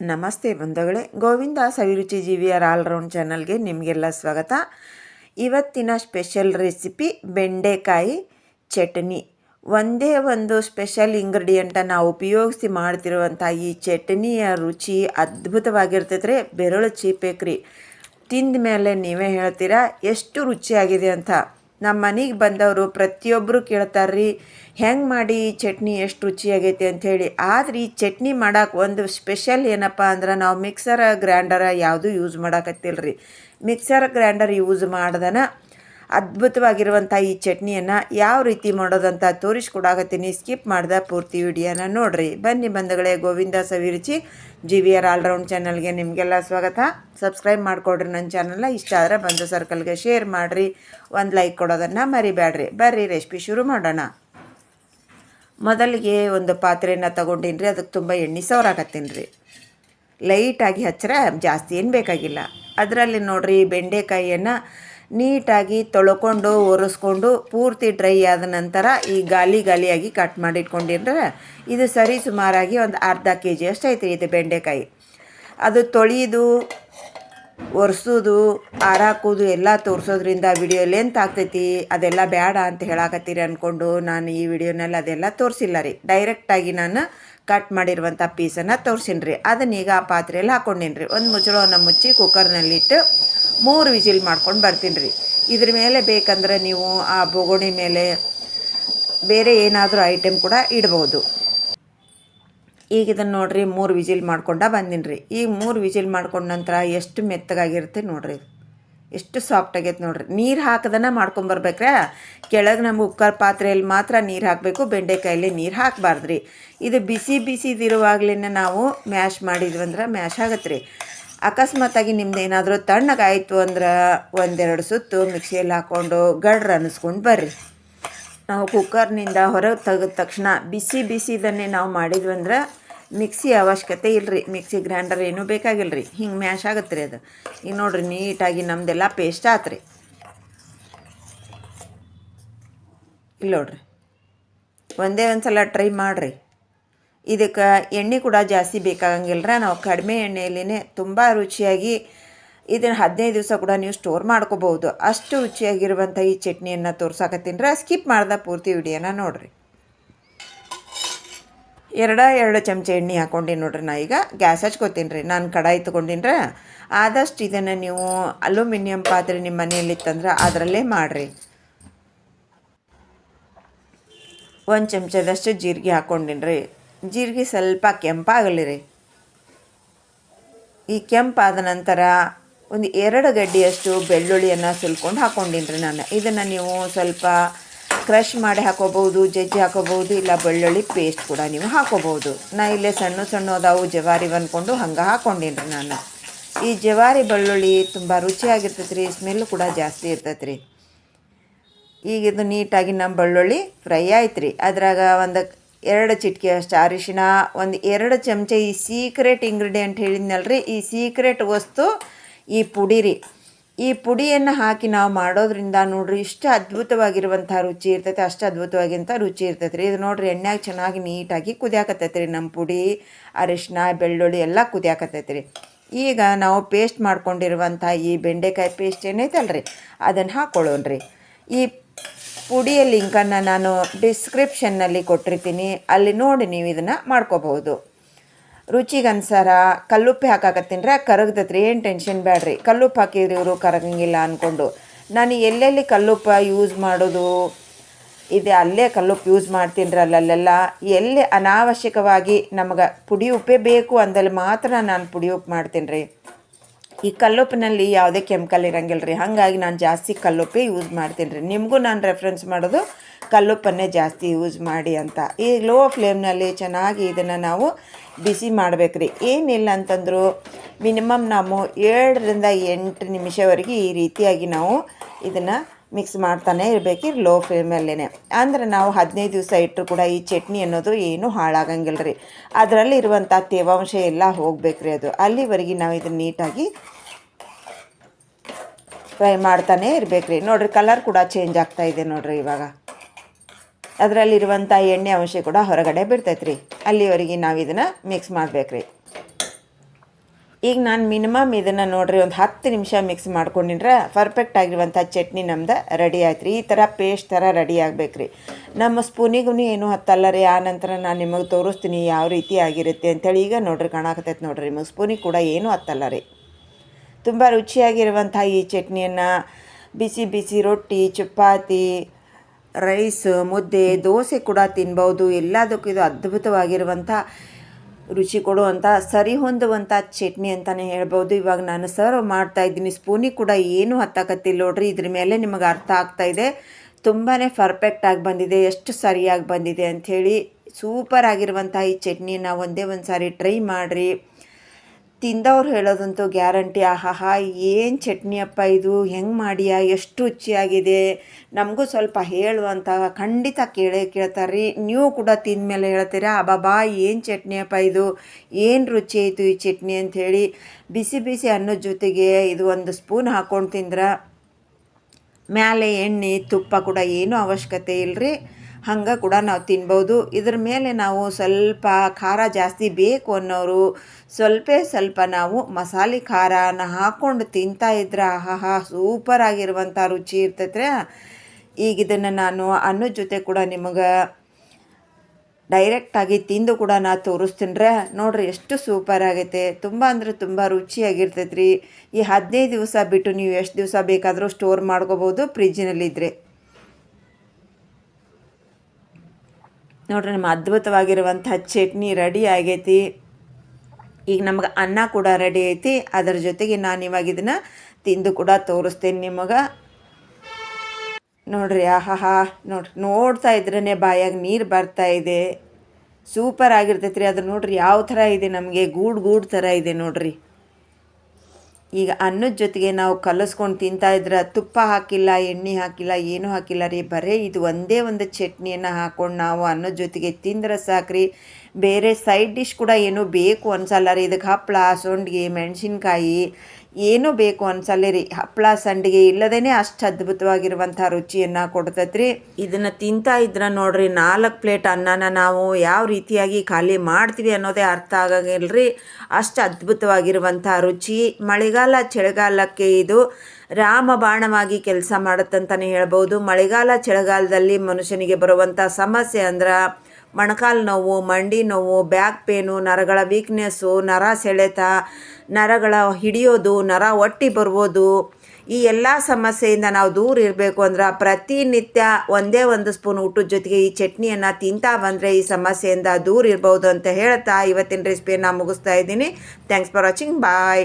ನಮಸ್ತೆ ಬಂಧುಗಳೇ, ಗೋವಿಂದ ಸವಿರುಚಿ ಜೀವಿಯರ್ ಆಲ್ರೌಂಡ್ ಚಾನಲ್ಗೆ ನಿಮಗೆಲ್ಲ ಸ್ವಾಗತ. ಇವತ್ತಿನ ಸ್ಪೆಷಲ್ ರೆಸಿಪಿ ಬೆಂಡೆಕಾಯಿ ಚಟ್ನಿ. ಒಂದೇ ಒಂದು ಸ್ಪೆಷಲ್ ಇಂಗ್ರೀಡಿಯೆಂಟನ್ನು ಉಪಯೋಗಿಸಿ ಮಾಡ್ತಿರುವಂಥ ಈ ಚಟ್ನಿಯ ರುಚಿ ಅದ್ಭುತವಾಗಿರ್ತೈತೆ ರೀ ಬೆರಳು ಚೀಪೇಕ್ರಿ. ತಿಂದ ಮೇಲೆ ನೀವೇ ಹೇಳ್ತೀರಾ, ಎಷ್ಟು ರುಚಿಯಾಗಿದೆ ಅಂತ? ನಮ್ಮ ಮನೆಗೆ ಬಂದವರು ಪ್ರತಿಯೊಬ್ಬರು ಕೇಳ್ತಾರ್ರಿ, ಹೆಂಗೆ ಮಾಡಿ ಚಟ್ನಿ ಎಷ್ಟು ರುಚಿಯಾಗೈತೆ? ಅಂಥೇಳಿ ಆದ್ರೆ ಈ ಚಟ್ನಿ ಮಾಡಕ್ಕೆ ಒಂದು ಸ್ಪೆಷಲ್ ಏನಪ್ಪ ಅಂದ್ರೆ ನಾವು ಮಿಕ್ಸರ್ ಗ್ರ್ಯಾಂಡರ ಯಾವುದೂ ಯೂಸ್ ಮಾಡಕತ್ತಿಲ್ಲ ರೀ ಮಿಕ್ಸರ್ ಗ್ರೈಂಡರ್ ಯೂಸ್ ಮಾಡ್ದನ ಅದ್ಭುತವಾಗಿರುವಂಥ ಈ ಚಟ್ನಿಯನ್ನು ಯಾವ ರೀತಿ ಮಾಡೋದಂತ ತೋರಿಸ್ಕೊಡಾಗತ್ತೀನಿ ಸ್ಕಿಪ್ ಮಾಡಿದ ಪೂರ್ತಿ ವಿಡಿಯೋನ ನೋಡ್ರಿ. ಬನ್ನಿ ಬಂಧುಗಳೇ, Govinda Saviruchi G V R all round ಚಾನಲ್ಗೆ ನಿಮಗೆಲ್ಲ ಸ್ವಾಗತ. ಸಬ್ಸ್ಕ್ರೈಬ್ ಮಾಡಿಕೊಡ್ರಿ ನನ್ನ ಚಾನಲ್ನ. ಇಷ್ಟ ಆದರೆ ಬಂಧು ಸರ್ಕಲ್ಗೆ ಶೇರ್ ಮಾಡಿರಿ. ಒಂದು ಲೈಕ್ ಕೊಡೋದನ್ನು ಮರಿಬೇಡ್ರಿ ಬರ್ರಿ, ರೆಸಿಪಿ ಶುರು ಮಾಡೋಣ. ಮೊದಲಿಗೆ ಒಂದು ಪಾತ್ರೆನ ತೊಗೊಂಡೀನಿ ಅದಕ್ಕೆ ತುಂಬ ಎಣ್ಣೆ ಸವರಾಕತ್ತೀನಿ ರೀ ಲೈಟಾಗಿ ಹಚ್ಚರೆ ಜಾಸ್ತಿ ಏನು ಬೇಕಾಗಿಲ್ಲ. ಅದರಲ್ಲಿ ನೋಡಿರಿ ಬೆಂಡೆಕಾಯಿಯನ್ನು ನೀಟಾಗಿ ತೊಳ್ಕೊಂಡು, ಒರೆಸ್ಕೊಂಡು, ಪೂರ್ತಿ ಡ್ರೈ ಆದ ನಂತರ ಈ ಗಾಲಿ ಗಾಲಿಯಾಗಿ ಕಟ್ ಮಾಡಿಟ್ಕೊಂಡಿದ್ರೆ ಇದು ಸರಿ ಸುಮಾರಾಗಿ ಒಂದು ಅರ್ಧ ಕೆ ಜಿ ಅಷ್ಟು ಐತೆ ಇದು ಬೆಂಡೆಕಾಯಿ. ಅದು ತೊಳೆಯೋದು ಒರೆಸೋದು, ಆರಾಕೋದು ಎಲ್ಲ ತೋರಿಸೋದ್ರಿಂದ ವಿಡಿಯೋ ಲೆಂತ್ ಆಗ್ತೈತಿ. ಅದೆಲ್ಲ ಬೇಡ ಅಂತ ಹೇಳಾಕತ್ತೀರಿ ಅಂದ್ಕೊಂಡು ನಾನು ಈ ವಿಡಿಯೋನಲ್ಲಿ ಅದೆಲ್ಲ ತೋರಿಸಿಲ್ಲ ರೀ. ಡೈರೆಕ್ಟಾಗಿ ನಾನು ಕಟ್ ಮಾಡಿರುವಂಥ ಪೀಸನ್ನು ತೋರಿಸಿನ್ರಿ. ರೀ ಅದನ್ನೀಗ ಆ ಪಾತ್ರೆಯಲ್ಲಿ ಹಾಕ್ಕೊಂಡಿನ್ರಿ ಒಂದು ಮುಚ್ಚಳವನ್ನು ಮುಚ್ಚಿ ಕುಕ್ಕರ್ನಲ್ಲಿಟ್ಟು ಮೂರು ವಿಜಿಲ್ ಮಾಡ್ಕೊಂಡು ಬರ್ತೀನಿ ರೀ. ಇದ್ರ ಮೇಲೆ ಬೇಕಂದ್ರೆ ನೀವು ಆ ಬೊಗುಣಿ ಮೇಲೆ ಬೇರೆ ಏನಾದರೂ ಐಟಮ್ ಕೂಡ ಇಡ್ಬೋದು. ಈಗ ಇದನ್ನು ನೋಡಿರಿ ಮೂರು ವಿಜಿಲ್ ಮಾಡ್ಕೊಂಡ ಬಂದೀನಿ ರೀ ಈಗ ಮೂರು ವಿಜಿಲ್ ಮಾಡ್ಕೊಂಡ ನಂತರ ಎಷ್ಟು ಮೆತ್ತಗಾಗಿರುತ್ತೆ ನೋಡ್ರಿ. ಎಷ್ಟು ಸಾಫ್ಟ್ ಆಗೈತೆ ನೋಡ್ರಿ. ನೀರು ಹಾಕದನ್ನ ಮಾಡ್ಕೊಂಬರ್ಬೇಕ್ರೆ ಕೆಳಗೆ ನಮ್ಮ ಉಕ್ಕರ್ ಪಾತ್ರೆಯಲ್ಲಿ ಮಾತ್ರ ನೀರು ಹಾಕಬೇಕು ಬೆಂಡೆಕಾಯಲ್ಲಿ ನೀರು ಹಾಕಬಾರ್ದ್ರಿ. ಇದು ಬಿಸಿ ಬಿಸಿದಿರುವಾಗಲೇ ನಾವು ಮ್ಯಾಶ್ ಮಾಡಿದ್ವಂದ್ರೆ ಮ್ಯಾಶ್ ಆಗತ್ತೆ ಅಕಸ್ಮಾತಾಗಿ ನಿಮ್ದು ಏನಾದರೂ ತಣ್ಣಗಾಯಿತು ಅಂದ್ರೆ ಒಂದೆರಡು ಸುತ್ತು ಮಿಕ್ಸಿಯಲ್ಲಿ ಹಾಕ್ಕೊಂಡು ಗಡ್ರ ಅನ್ನಿಸ್ಕೊಂಡು ಬರ್ರಿ. ನಾವು ಕುಕ್ಕರ್ನಿಂದ ಹೊರಗೆ ತೆಗೆದ ತಕ್ಷಣ ಬಿಸಿ ಬಿಸಿದನ್ನೇ ನಾವು ಮಾಡಿದ್ವಿ ಅಂದ್ರೆ ಮಿಕ್ಸಿ ಅವಶ್ಯಕತೆ ಇಲ್ಲರಿ ಮಿಕ್ಸಿ ಗ್ರೈಂಡರ್ ಏನೂ ಬೇಕಾಗಿಲ್ಲ ರೀ ಹಿಂಗೆ ಮ್ಯಾಶ್ ಆಗತ್ತೆ ರೀ ಅದು. ಈಗ ನೋಡ್ರಿ ನೀಟಾಗಿ ನಮ್ಮದೆಲ್ಲ ಪೇಸ್ಟ್ ಆತ್ರಿ. ಇಲ್ಲಿ ನೋಡ್ರಿ. ಒಂದೇ ಒಂದು ಸಲ ಟ್ರೈ ಮಾಡಿರಿ. ಇದಕ್ಕೆ ಎಣ್ಣೆ ಕೂಡ ಜಾಸ್ತಿ ಬೇಕಾಗಂಗಿಲ್ಲ ನಾವು ಕಡಿಮೆ ಎಣ್ಣೆಯಲ್ಲಿನೇ ತುಂಬ ರುಚಿಯಾಗಿ ಇದನ್ನು ಹದಿನೈದು ದಿವಸ ಕೂಡ ನೀವು ಸ್ಟೋರ್ ಮಾಡ್ಕೋಬೋದು ಅಷ್ಟು ರುಚಿಯಾಗಿರುವಂಥ ಈ ಚಟ್ನಿಯನ್ನು ತೋರ್ಸಾಕತ್ತೀನಿ. ಸ್ಕಿಪ್ ಮಾಡ್ದೆ ಪೂರ್ತಿ ವಿಡಿಯೋನ ನೋಡಿರಿ. ಎರಡ, ಎರಡು ಚಮಚ ಎಣ್ಣೆ ಹಾಕ್ಕೊಂಡೀನಿ ನೋಡ್ರಿ ನಾ ಈಗ. ಗ್ಯಾಸ್ ಹಚ್ಕೋತೀನಿ ರೀ. ನಾನು ಕಡಾಯಿ ತೊಗೊಂಡಿನ್ರ ಆದಷ್ಟು ಇದನ್ನು ನೀವು ಅಲ್ಯೂಮಿನಿಯಂ ಪಾತ್ರೆ ನಿಮ್ಮ ಮನೆಯಲ್ಲಿತ್ತಂದ್ರೆ ಅದರಲ್ಲೇ ಮಾಡಿರಿ. ಒಂದು ಚಮಚದಷ್ಟು ಜೀರಿಗೆ ಹಾಕ್ಕೊಂಡಿನ್ರಿ ಜೀರಿಗೆ ಸ್ವಲ್ಪ ಕೆಂಪಾಗಲಿ ರೀ. ಈ ಕೆಂಪಾದ ನಂತರ ಒಂದು ಎರಡು ಗಡ್ಡಿಯಷ್ಟು ಬೆಳ್ಳುಳ್ಳಿಯನ್ನು ಸುಲ್ಕೊಂಡು ಹಾಕ್ಕೊಂಡಿನ್ರಿ ನಾನು. ಇದನ್ನು ನೀವು ಸ್ವಲ್ಪ ಕ್ರಷ್ ಮಾಡಿ ಹಾಕೋಬಹುದು, ಜಜ್ಜಿ ಹಾಕೋಬಹುದು, ಇಲ್ಲ ಬೆಳ್ಳುಳ್ಳಿ ಪೇಸ್ಟ್ ಕೂಡ ನೀವು ಹಾಕೋಬಹುದು. ನಾ ಇಲ್ಲೇ ಸಣ್ಣ ಸಣ್ಣ ಅದಾವು, ಜವಾರಿ ಅಂದ್ಕೊಂಡು ಹಂಗೆ ಹಾಕ್ಕೊಂಡಿನ್ರಿ ನಾನು. ಈ ಜವಾರಿ ಬೆಳ್ಳುಳ್ಳಿ ತುಂಬ ರುಚಿಯಾಗಿರ್ತೈತೆ ರೀ ಸ್ಮೆಲ್ ಕೂಡ ಜಾಸ್ತಿ ಇರ್ತೈತೆ ರೀ ಈಗ ಇದು ನೀಟಾಗಿ ನಮ್ಮ ಬೆಳ್ಳುಳ್ಳಿ ಫ್ರೈ ಆಯ್ತು ರೀ ಅದ್ರಾಗ ಒಂದು ಎರಡು ಚಿಟಿಕೆ ಅಷ್ಟು ಅರಿಶಿನ ಒಂದು ಎರಡು ಚಮಚ ಈ ಸೀಕ್ರೆಟ್ ಇಂಗ್ರೀಡಿಯೆಂಟ್ ಹೇಳಿದ್ನಲ್ರಿ. ಈ ಸೀಕ್ರೆಟ್ ವಸ್ತು ಈ ಪುಡಿ ರೀ ಈ ಪುಡಿಯನ್ನು ಹಾಕಿ ನಾವು ಮಾಡೋದ್ರಿಂದ ನೋಡ್ರಿ ಇಷ್ಟು ಅದ್ಭುತವಾಗಿರುವಂಥ ರುಚಿ ಇರ್ತೈತೆ, ಅಷ್ಟು ಅದ್ಭುತವಾಗಿಂಥ ರುಚಿ ಇರ್ತೈತೆ ರೀ. ಇದು ನೋಡ್ರಿ ಎಣ್ಣೆಗೆ ಚೆನ್ನಾಗಿ ನೀಟಾಗಿ ಕುದಿಯಾಕತ್ತೈತೆ ರೀ ನಮ್ಮ ಪುಡಿ ಅರಿಶಿನ ಬೆಳ್ಳುಳ್ಳಿ ಎಲ್ಲ ಕುದಿಯಾಕತ್ತೈತೆ ರೀ. ಈಗ ನಾವು ಪೇಸ್ಟ್ ಮಾಡ್ಕೊಂಡಿರುವಂಥ ಈ ಬೆಂಡೆಕಾಯಿ ಪೇಸ್ಟ್ ಏನೈತಲ್ಲ ರೀ ಅದನ್ನು ಹಾಕ್ಕೊಳ್ಳೋಣ್ರಿ ಈ ಪುಡಿಯ ಲಿಂಕನ್ನು ನಾನು ಡಿಸ್ಕ್ರಿಪ್ಷನ್ನಲ್ಲಿ ಕೊಟ್ಟಿರ್ತೀನಿ, ಅಲ್ಲಿ ನೋಡಿ ನೀವು ಇದನ್ನು ಮಾಡ್ಕೋಬಹುದು. ರುಚಿಗನುಸಾರ ಕಲ್ಲುಪ್ಪೆ ಹಾಕಾಕತ್ತೀನಿ ರೀ ಕರಗ್ತೈತೆ ಏನು ಟೆನ್ಷನ್ ಬೇಡ್ರಿ ಕಲ್ಲುಪ್ಪು ಹಾಕಿದ್ರಿ ಇವರು ಕರಗಂಗಿಲ್ಲ ಅಂದ್ಕೊಂಡು ನಾನು ಎಲ್ಲೆಲ್ಲಿ ಕಲ್ಲುಪ್ಪ ಯೂಸ್ ಮಾಡೋದು? ಇದೆ ಅಲ್ಲೇ ಕಲ್ಲುಪ್ಪು ಯೂಸ್ ಮಾಡ್ತೀನಿ ಅಲ್ಲೆಲ್ಲ ಎಲ್ಲಿ ಅನಾವಶ್ಯಕವಾಗಿ ನಮಗೆ ಪುಡಿ ಉಪ್ಪೇ ಬೇಕು ಅಂದಲ್ಲಿ ಮಾತ್ರ ನಾನು ಪುಡಿ ಉಪ್ಪು ಮಾಡ್ತೀನಿ ರೀ ಈ ಕಲ್ಲುಪ್ಪಿನಲ್ಲಿ ಯಾವುದೇ ಕೆಮಿಕಲ್ ಇರಂಗಿಲ್ಲ ರೀ ಹಾಗಾಗಿ ನಾನು ಜಾಸ್ತಿ ಕಲ್ಲುಪ್ಪೇ ಯೂಸ್ ಮಾಡ್ತೀನಿ ರೀ ನಿಮಗೂ ನಾನು ರೆಫರೆನ್ಸ್ ಮಾಡೋದು ಕಲ್ಲುಪ್ಪನ್ನೇ ಜಾಸ್ತಿ ಯೂಸ್ ಮಾಡಿ ಅಂತ. ಈ ಲೋ ಫ್ಲೇಮ್ನಲ್ಲಿ ಚೆನ್ನಾಗಿ ಇದನ್ನು ನಾವು ಬಿಸಿ ಮಾಡಬೇಕ್ರಿ. ಏನಿಲ್ಲ ಅಂತಂದರೂ ಮಿನಿಮಮ್ ನಾವು ಏಳರಿಂದ ಎಂಟು ನಿಮಿಷವರೆಗೆ ಈ ರೀತಿಯಾಗಿ ನಾವು ಇದನ್ನು ಮಿಕ್ಸ್ ಮಾಡ್ತಾನೆ ಇರಬೇಕು ಲೋ ಫ್ಲೇಮಲ್ಲೇ ಅಂದರೆ ನಾವು ಹದಿನೈದು ದಿವಸ ಇಟ್ಟರು ಕೂಡ ಈ ಚಟ್ನಿ ಅನ್ನೋದು ಏನೂ ಹಾಳಾಗಂಗಿಲ್ಲ ರೀ ಅದರಲ್ಲಿ ಇರುವಂಥ ತೇವಾಂಶ ಎಲ್ಲ ಹೋಗ್ಬೇಕು ರೀ ಅದು. ಅಲ್ಲಿವರೆಗೆ ನಾವು ಇದನ್ನು ನೀಟಾಗಿ ಫ್ರೈ ಮಾಡ್ತಾನೆ ಇರಬೇಕ್ರಿ. ನೋಡಿರಿ ಕಲರ್ ಕೂಡ ಚೇಂಜ್ ಆಗ್ತಾ ಇದೆ ನೋಡಿರಿ ಇವಾಗ. ಅದರಲ್ಲಿರುವಂಥ ಎಣ್ಣೆ ಅಂಶ ಕೂಡ ಹೊರಗಡೆ ಬಿಡ್ತೈತೆ ರೀ ಅಲ್ಲಿವರೆಗೆ ನಾವು ಇದನ್ನು ಮಿಕ್ಸ್ ಮಾಡ್ಬೇಕು ರೀ ಈಗ ನಾನು ಮಿನಿಮಮ್ ಇದನ್ನು ನೋಡ್ರಿ, ಒಂದು ಹತ್ತು ನಿಮಿಷ ಮಿಕ್ಸ್ ಮಾಡ್ಕೊಂಡಿದ್ರೆ ಪರ್ಫೆಕ್ಟ್ ಆಗಿರುವಂಥ ಚಟ್ನಿ ನಮ್ದು ರೆಡಿ ಆಯ್ತು ರೀ ಈ ಥರ ಪೇಸ್ಟ್ ಥರ ರೆಡಿ ಆಗಬೇಕು ರೀ ನಮ್ಮ ಸ್ಪೂನಿಗೂ ಏನು ಹತ್ತಲ್ಲ ರೀ, ಆ ನಂತರ ನಾನು ನಿಮಗೆ ತೋರಿಸ್ತೀನಿ ಯಾವ ರೀತಿ ಆಗಿರುತ್ತೆ ಅಂತೇಳಿ ಈಗ ನೋಡ್ರಿ, ಕಾಣಕತ್ತೈತೆ ನೋಡ್ರಿ. ನಿಮಗೆ ಸ್ಪೂನಿಗೆ ಕೂಡ ಏನೂ ಹತ್ತಲ್ಲ ರೀ. ತುಂಬ ರುಚಿಯಾಗಿರುವಂಥ ಈ ಚಟ್ನಿಯನ್ನು, ಬಿಸಿ ಬಿಸಿ ರೊಟ್ಟಿ, ಚಪಾತಿ ರೈಸ್ ಮುದ್ದೆ ದೋಸೆ ಕೂಡ ತಿನ್ಬೋದು. ಎಲ್ಲದಕ್ಕೂ ಇದು ಅದ್ಭುತವಾಗಿರುವಂಥ ರುಚಿ ಕೊಡುವಂಥ ಸರಿ ಹೊಂದುವಂಥ ಚಟ್ನಿ ಅಂತಲೇ ಹೇಳ್ಬೋದು. ಇವಾಗ ನಾನು ಸರ್ವ್ ಮಾಡ್ತಾ ಇದ್ದೀನಿ. ಸ್ಪೂನಿ ಕೂಡ ಏನೂ ಹತ್ತಾಕತ್ತಿಲ್ಲ ನೋಡ್ರಿ. ಇದ್ರ ಮೇಲೆ ನಿಮಗೆ ಅರ್ಥ ಆಗ್ತಾ ಇದೆ. ತುಂಬಾ ಪರ್ಫೆಕ್ಟಾಗಿ ಬಂದಿದೆ. ಎಷ್ಟು ಸರಿಯಾಗಿ ಬಂದಿದೆ ಅಂಥೇಳಿ ಸೂಪರ್ ಆಗಿರುವಂಥ ಈ ಚಟ್ನಿನ ಒಂದೇ ಒಂದು ಸಾರಿ ಟ್ರೈ ಮಾಡಿರಿ. ತಿಂದವ್ರು ಹೇಳೋದಂತೂ ಗ್ಯಾರಂಟಿ, ಆಹಾಹಾ, ಏನು ಚಟ್ನಿ ಅಪ್ಪ ಇದು, ಹೆಂಗೆ ಮಾಡಿಯಾ, ಎಷ್ಟು ರುಚಿಯಾಗಿದೆ, ನಮಗೂ ಸ್ವಲ್ಪ ಹೇಳು ಅಂತ ಖಂಡಿತ ಕೇಳೇ ಕೇಳ್ತಾರೆ ರೀ ನೀವು ಕೂಡ ತಿಂದಮೇಲೆ ಹೇಳ್ತೀರಾ ಅಬಾಬಾ ಏನು ಚಟ್ನಿ ಅಪ್ಪ ಇದು, ಏನು ರುಚಿ ಆಯಿತು ಈ ಚಟ್ನಿ? ಅಂಥೇಳಿ ಬಿಸಿ ಬಿಸಿ ಅನ್ನದ ಜೊತೆಗೆ ಇದು ಒಂದು ಸ್ಪೂನ್ ಹಾಕ್ಕೊಂಡು ತಿಂದ್ರೆ ಮೇಲೆ ಎಣ್ಣೆ, ತುಪ್ಪ ಕೂಡ ಏನೂ ಅವಶ್ಯಕತೆ ಇಲ್ಲರಿ ಹಂಗೆ ಕೂಡ ನಾವು ತಿನ್ಬೋದು. ಇದ್ರ ಮೇಲೆ ನಾವು ಸ್ವಲ್ಪ ಖಾರ ಜಾಸ್ತಿ ಬೇಕು ಅನ್ನೋರು ಸ್ವಲ್ಪ ಸ್ವಲ್ಪ ನಾವು ಮಸಾಲೆ ಖಾರನ ಹಾಕ್ಕೊಂಡು ತಿಂತಾ ಇದ್ರೆ ಆಹಾಹಾ ಸೂಪರ್ ಆಗಿರುವಂಥ ರುಚಿ ಇರ್ತೈತೆ ಈಗ ಇದನ್ನು ನಾನು ಅನ್ನದ ಜೊತೆ ಕೂಡ ನಿಮಗೆ ಡೈರೆಕ್ಟಾಗಿ ತಿಂದು ಕೂಡ ನಾ ತೋರಿಸ್ತೀನಿ ರೀ ನೋಡ್ರಿ ಎಷ್ಟು ಸೂಪರ್ ಆಗೈತೆ. ತುಂಬ ಅಂದರೆ ತುಂಬ ರುಚಿಯಾಗಿರ್ತೈತೆ ರೀ ಈ ಹದಿನೈದು ದಿವಸ ಬಿಟ್ಟು ನೀವು ಎಷ್ಟು ದಿವಸ ಬೇಕಾದರೂ ಸ್ಟೋರ್ ಮಾಡ್ಕೋಬೋದು ಫ್ರಿಜ್ಜಿನಲ್ಲಿದ್ದರೆ ನೋಡ್ರಿ, ನಮ್ಮ ಅದ್ಭುತವಾಗಿರುವಂಥ ಚಟ್ನಿ ರೆಡಿ ಆಗೈತಿ. ಈಗ ನಮ್ಗೆ ಅನ್ನ ಕೂಡ ರೆಡಿ ಐತಿ. ಅದರ ಜೊತೆಗೆ ನಾನು ಇವಾಗ ಇದನ್ನು ತಿಂದು ಕೂಡ ತೋರಿಸ್ತೇನೆ ನಿಮಗೆ. ನೋಡ್ರಿ, ಆಹಾಹಾ. ನೋಡ್ರಿ, ನೋಡ್ತಾ ಇದ್ರೇ ಬಾಯಾಗ ನೀರು ಬರ್ತಾ ಇದೆ. ಸೂಪರ್ ಆಗಿರ್ತೈತೆ ರೀ ಅದು ನೋಡ್ರಿ, ಯಾವ ಥರ ಇದೆ ನಮಗೆ? ಗೂಡು ಗೂಡು ಥರ ಇದೆ ನೋಡ್ರಿ. ಈಗ ಅನ್ನದ ಜೊತೆಗೆ ನಾವು ಕಲಸ್ಕೊಂಡು ತಿಂತಾ ಇದ್ರೆ ತುಪ್ಪ ಹಾಕಿಲ್ಲ, ಎಣ್ಣೆ ಹಾಕಿಲ್ಲ, ಏನೂ ಹಾಕಿಲ್ಲ ರೀ. ಬರೀ ಇದು ಒಂದೇ ಒಂದು ಚಟ್ನಿಯನ್ನು ಹಾಕ್ಕೊಂಡು ನಾವು ಅನ್ನದ ಜೊತೆಗೆ ತಿಂದ್ರೆ ಸಾಕ್ರಿ. ಬೇರೆ ಸೈಡ್ ಡಿಶ್ ಕೂಡ ಏನೂ ಬೇಕು ಅನ್ಸಲ್ಲ ರೀ. ಇದಕ್ಕೆ ಹಪ್ಪಳ ಸೊಂಡಿಗೆ, ಮೆಣಸಿನ್ಕಾಯಿ ಏನೂ ಬೇಕು ಅನ್ಸಲ್ಲ ರೀ. ಹಪ್ಪಳ ಸಂಡಿಗೆ ಇಲ್ಲದೇ ಅಷ್ಟು ಅದ್ಭುತವಾಗಿರುವಂಥ ರುಚಿಯನ್ನು ಕೊಡ್ತೈತೆ ರೀ. ಇದನ್ನು ತಿಂತಾ ಇದ್ರೆ ನೋಡ್ರಿ, ನಾಲ್ಕು ಪ್ಲೇಟ್ ಅನ್ನನ ನಾವು ಯಾವ ರೀತಿಯಾಗಿ ಖಾಲಿ ಮಾಡ್ತೀವಿ ಅನ್ನೋದೇ ಅರ್ಥ ಆಗಂಗಿಲ್ಲ ರೀ. ಅಷ್ಟು ಅದ್ಭುತವಾಗಿರುವಂಥ ರುಚಿ. ಮಳೆಗಾಲ, ಚಳಿಗಾಲಕ್ಕೆ ಇದು ರಾಮ ಬಾಣವಾಗಿ ಕೆಲಸ ಮಾಡುತ್ತಂತಲೇ ಹೇಳ್ಬೋದು. ಮಳೆಗಾಲ, ಚಳಿಗಾಲದಲ್ಲಿ ಮನುಷ್ಯನಿಗೆ ಬರುವಂಥ ಸಮಸ್ಯೆ ಅಂದ್ರೆ ಮೊಣಕಾಲು ನೋವು, ಮಂಡಿ ನೋವು, ಬ್ಯಾಕ್ ಪೇನು, ನರಗಳ ವೀಕ್ನೆಸ್ಸು, ನರ ಸೆಳೆತ, ನರಗಳ ಹಿಡಿಯೋದು, ನರ ಒಟ್ಟಿ ಬರ್ಬೋದು. ಈ ಎಲ್ಲ ಸಮಸ್ಯೆಯಿಂದ ನಾವು ದೂರ ಇರಬೇಕು ಅಂದ್ರೆ ಪ್ರತಿನಿತ್ಯ ಒಂದೇ ಒಂದು ಸ್ಪೂನ್ ಊಟದ ಜೊತೆಗೆ ಈ ಚಟ್ನಿಯನ್ನು ತಿಂತಾ ಬಂದರೆ ಈ ಸಮಸ್ಯೆಯಿಂದ ದೂರ ಇರ್ಬೋದು ಅಂತ ಹೇಳ್ತಾ ಇವತ್ತಿನ ರೆಸಿಪಿಯನ್ನು ಮುಗಿಸ್ತಾ ಇದ್ದೀನಿ. Thanks for watching bye